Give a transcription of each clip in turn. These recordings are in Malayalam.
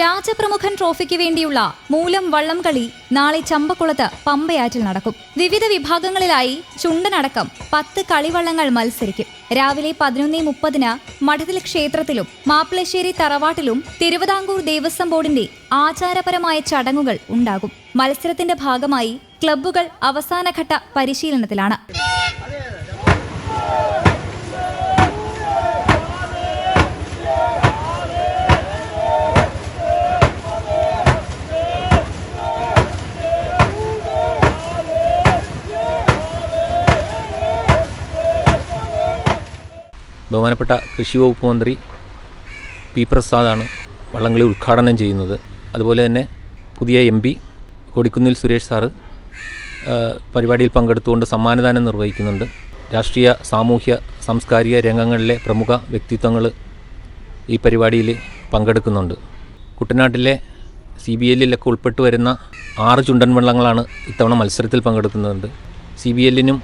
രാജപ്രമുഖൻ ട്രോഫിക്ക് വേണ്ടിയുള്ള മൂലം വള്ളംകളി നാളെ ചമ്പക്കുളത്ത് പമ്പയാറ്റിൽ നടക്കും. വിവിധ വിഭാഗങ്ങളിലായി ചുണ്ടനടക്കം പത്ത് കളിവള്ളങ്ങൾ മത്സരിക്കും. രാവിലെ പതിനൊന്നേ മുപ്പതിന് മഠത്തിൽ ക്ഷേത്രത്തിലും മാപ്പിളശ്ശേരി തറവാട്ടിലും തിരുവിതാംകൂർ ദേവസ്വം ബോർഡിന്റെ ആചാരപരമായ ചടങ്ങുകൾ ഉണ്ടാകും. മത്സരത്തിന്റെ ഭാഗമായി ക്ലബ്ബുകൾ അവസാനഘട്ട പരിശീലനത്തിലാണ്. ബഹുമാനപ്പെട്ട കൃഷി വകുപ്പ് മന്ത്രി പി പ്രസാദാണ് വള്ളംകളി ഉദ്ഘാടനം ചെയ്യുന്നത്. അതുപോലെ തന്നെ പുതിയ M P Kodikunnil Suresh sir പരിപാടിയിൽ പങ്കെടുത്തുകൊണ്ട് സമ്മാനദാനം നിർവഹിക്കുന്നുണ്ട്. രാഷ്ട്രീയ സാമൂഹ്യ സാംസ്കാരിക രംഗങ്ങളിലെ പ്രമുഖ വ്യക്തിത്വങ്ങൾ ഈ പരിപാടിയിൽ പങ്കെടുക്കുന്നുണ്ട്. കുട്ടനാട്ടിലെ സി ബി എല്ലിലൊക്കെ ഉൾപ്പെട്ട് വരുന്ന ആറ് ചുണ്ടൻ വള്ളങ്ങളാണ് ഇത്തവണ മത്സരത്തിൽ പങ്കെടുക്കുന്നുണ്ട് സി ബി എല്ലിനും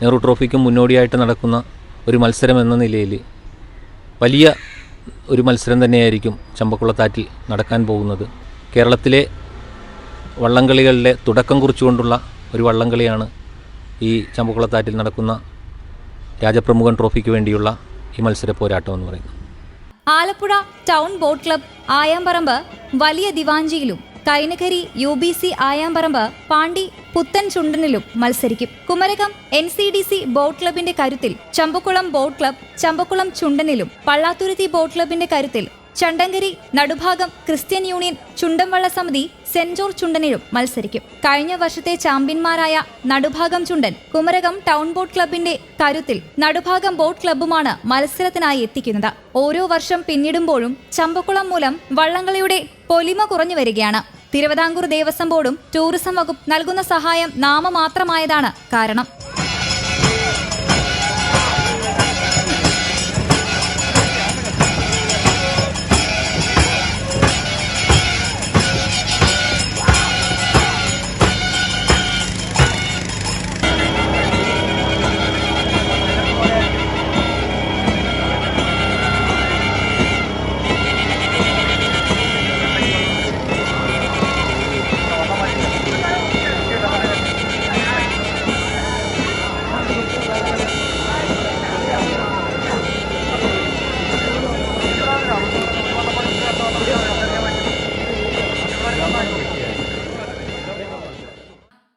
നെഹ്റു ട്രോഫിക്കും മുന്നോടിയായിട്ട് നടക്കുന്ന ഒരു മത്സരം എന്ന നിലയിൽ വലിയ ഒരു മത്സരം തന്നെയായിരിക്കും ചമ്പക്കുളത്താറ്റിൽ നടക്കാൻ പോകുന്നത്. കേരളത്തിലെ വള്ളംകളികളുടെ തുടക്കം കുറിച്ചുകൊണ്ടുള്ള ഒരു വള്ളംകളിയാണ് ഈ ചമ്പക്കുളത്താറ്റിൽ നടക്കുന്ന രാജപ്രമുഖൻ ട്രോഫിക്ക് വേണ്ടിയുള്ള ഈ മത്സര പോരാട്ടം എന്ന് പറയുന്നത്. Alappuzha town boat club Ayaparambu വലിയ ദിവാഞ്ചിയിലും Kainakary U B C Ayaparambu Pandi പുത്തൻ ചുണ്ടനിലും മത്സരിക്കും. Kumarakam N C D C boat ക്ലബിന്റെ കരുത്തിൽ ചമ്പക്കുളം ബോട്ട് ക്ലബ് ചമ്പക്കുളം ചുണ്ടനിലും പള്ളാത്തുരുത്തി ബോട്ട് ക്ലബിന്റെ കരുത്തിൽ ചണ്ടങ്കരി നടുഭാഗം ക്രിസ്ത്യൻ യൂണിയൻ ചുണ്ടൻവള്ള സമിതി സെന്റ് ജോർജ് ചുണ്ടനിലും മത്സരിക്കും. കഴിഞ്ഞ വർഷത്തെ ചാമ്പ്യന്മാരായ നടുഭാഗം ചുണ്ടൻ കുമരകം ടൗൺ ബോട്ട് ക്ലബിന്റെ കരുത്തിൽ നടുഭാഗം ബോട്ട് ക്ലബ്ബുമാണ് മത്സരത്തിനായി എത്തിക്കുന്നത്. ഓരോ വർഷം പിന്നിടുമ്പോഴും ചമ്പക്കുളം മൂലം വള്ളംകളിയുടെ പൊലിമ കുറഞ്ഞു വരികയാണ്. തിരുവിതാംകൂർ ദേവസ്വം ബോർഡും ടൂറിസം വകുപ്പ് നൽകുന്ന സഹായം നാമമാത്രമായതാണ് കാരണം.